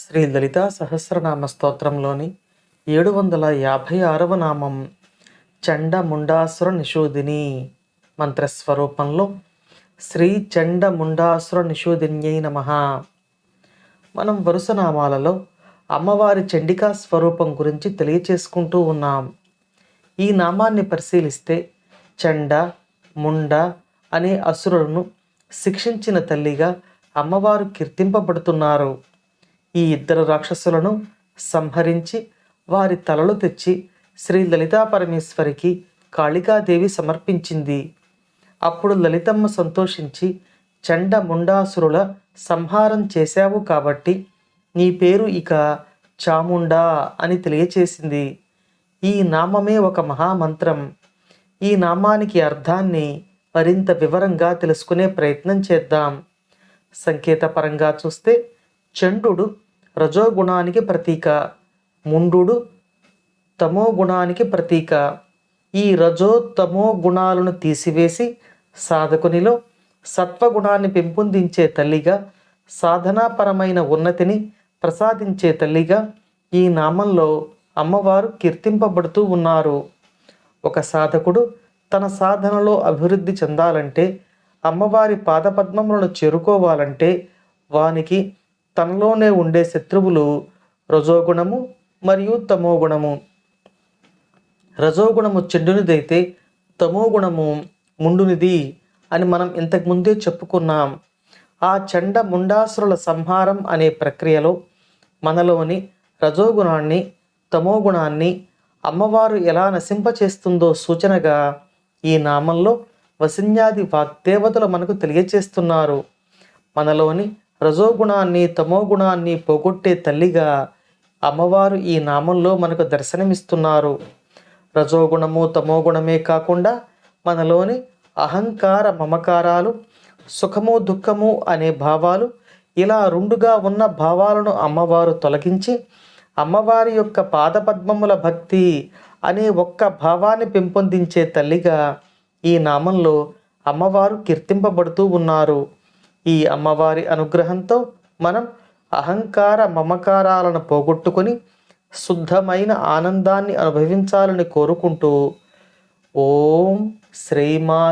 శ్రీ లలిత సహస్రనామ స్తోత్రంలోని ఏడు వందల యాభై ఆరవ నామం చండ ముండాసుర నిషోదిని మంత్రస్వరూపంలో శ్రీ చండ ముండాసుర నిషోదిన్యై నమ. మనం వరుస నామాలలో అమ్మవారి చండికా స్వరూపం గురించి తెలియచేసుకుంటూ ఉన్నాం. ఈ నామాన్ని పరిశీలిస్తే చండ ముండ అనే అసురులను శిక్షించిన తల్లిగా అమ్మవారు కీర్తింపబడుతున్నారు. ఈ ఇద్దరు రాక్షసులను సంహరించి వారి తలలు తెచ్చి శ్రీ లలితా పరమేశ్వరికి కాళికాదేవి సమర్పించింది. అప్పుడు లలితమ్మ సంతోషించి చండ ముండాసురుల సంహారం చేశావు కాబట్టి నీ పేరు ఇక చాముండా అని తెలియచేసింది. ఈ నామమే ఒక మహామంత్రం. ఈ నామానికి అర్థాన్ని మరింత వివరంగా తెలుసుకునే ప్రయత్నం చేద్దాం. సంకేతపరంగా చూస్తే చండు రజోగుణానికి ప్రతీక. ముండు తమో గుణానికి ప్రతీక. ఈ రజో తమో గుణాలను తీసివేసి సాధకునిలో సత్వగుణాన్ని పెంపొందించే తల్లిగా సాధనాపరమైన ఉన్నతిని ప్రసాదించే తల్లిగా ఈ నామంలో అమ్మవారు కీర్తింపబడుతూ ఉన్నారు. ఒక సాధకుడు తన సాధనలో అభివృద్ధి చెందాలంటే అమ్మవారి పాదపద్మములను చేరుకోవాలంటే వానికి తనలోనే ఉండే శత్రువులు రజోగుణము మరియు తమోగుణము. రజోగుణము చెడ్డునిదైతే తమోగుణము ముండునిది అని మనం ఇంతకుముందే చెప్పుకున్నాం. ఆ చండ ముండాసురుల సంహారం అనే ప్రక్రియలో మనలోని రజోగుణాన్ని తమోగుణాన్ని అమ్మవారు ఎలా నశింపచేస్తుందో సూచనగా ఈ నామంలో వసిన్యాది వాగ్దేవతలు మనకు తెలియచేస్తున్నారు. మనలోని రజోగుణాన్ని తమోగుణాన్ని పోగొట్టే తల్లిగా అమ్మవారు ఈ నామంలో మనకు దర్శనమిస్తున్నారు. రజోగుణము తమోగుణమే కాకుండా మనలోని అహంకార మమకారాలు సుఖము దుఃఖము అనే భావాలు ఇలా రెండుగా ఉన్న భావాలను అమ్మవారు తొలగించి అమ్మవారి యొక్క పాదపద్మముల భక్తి అనే ఒక్క భావాన్ని పెంపొందించే తల్లిగా ఈ నామంలో అమ్మవారు కీర్తింపబడుతూ ఉన్నారు. ఈ అమ్మవారి అనుగ్రహంతో మనం అహంకార మమకారాలను పోగొట్టుకొని శుద్ధమైన ఆనందాన్ని అనుభవించాలని కోరుకుంటూ ఓం శ్రీమా